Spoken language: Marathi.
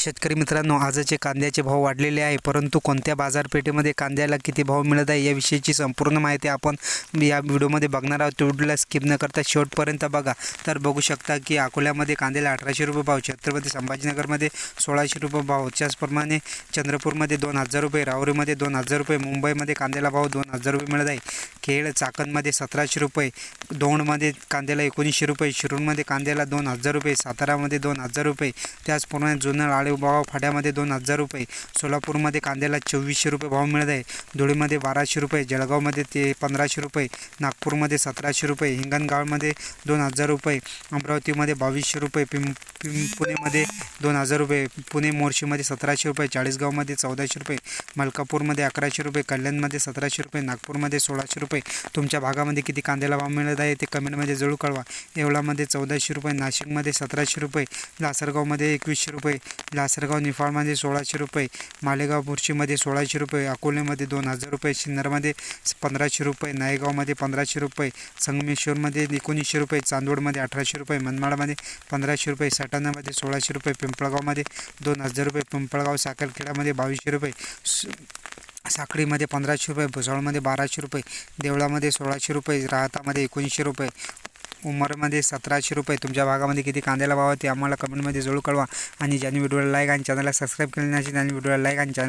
शेतकरी मित्रांनो आजचे कांद्याचे भाव वाढलेले आहे परंतु कोणत्या बाजारपेठेमध्ये कांद्याला किती भाव मिळत आहे याविषयीची संपूर्ण माहिती आपण या व्हिडिओमध्ये बघणार आहोत. व्हिडिओला स्किप न करता शेवटपर्यंत बघा. तर बघू शकता की अकोल्यामध्ये कांद्याला अठराशे रुपये भाव छत्रपती संभाजीनगरमध्ये सोळाशे रुपये भाव. त्याचप्रमाणे चंद्रपूरमध्ये दोन हजार रुपये राहुरीमध्ये दोन हजार रुपये मुंबईमध्ये कांद्याला भाव दोन हजार रुपये मिळत आहे. खेळ चाकणमध्ये सतराशे रुपये दौंडमध्ये कांद्याला एकोणीसशे रुपये शिरूरमध्ये कांद्याला दोन हजार रुपये सातारामध्ये दोन हजार रुपये त्याचप्रमाणे जुन्नर आळेभाव फाड्यामध्ये दोन हजार रुपये सोलापूरमध्ये कांद्याला चोवीसशे रुपये भाव मिळत आहे. धुळेमध्ये बाराशे रुपये जळगावमध्ये ते पंधराशे रुपये नागपूरमध्ये सतराशे रुपये हिंगणगावमध्ये दोन हजार रुपये अमरावतीमध्ये बावीसशे रुपये पिं पुणेमध्ये दोन हजार रुपये पुणे मोर्शीमध्ये सतराशे रुपये चाळीसगावमध्ये चौदाशे रुपये मलकापूरमध्ये अकराशे रुपये कल्याणमध्ये सतराशे रुपये नागपूरमध्ये सोळाशे रुपये रुपये. तुमच्या भागामध्ये किती कांद्याला भाव मिळत आहे ते कमेंटमध्ये जरूर कळवा. येवलामध्ये चौदाशे रुपये नाशिकमध्ये सतराशे रुपये लासरगावमध्ये एकवीसशे रुपये लासरगाव निफाळमध्ये सोळाशे रुपये मालेगाव मुर्शीमध्ये सोळाशे रुपये अकोलेमध्ये दोन हजार रुपये सिन्नरमध्ये पंधराशे रुपये नायगावमध्ये पंधराशे रुपये संगमेश्वरमध्ये एकोणीसशे रुपये चांदोडमध्ये अठराशे रुपये मनमाडमध्ये पंधराशे रुपये सटाणामध्ये सोळाशे रुपये पिंपळगावमध्ये दोन हजार रुपये पिंपळगाव साखरखेड्यामध्ये बावीसशे रुपये साखळीमध्ये पंधराशे रुपये भुसावळमध्ये बाराशे रुपये देवळामध्ये सोळाशे रुपये राहतामध्ये एकोणीसशे रुपये उमरमध्ये सतराशे रुपये. तुमच्या भागामध्ये किती कांद्याला भाव ते आम्हाला कमेंटमध्ये जरूर कळवा. आणि ज्यांनी व्हिडिओला लाईक आणि चॅनलला सबस्क्राईब केले नाही त्यांनी व्हिडिओला लाईक आणि चॅनल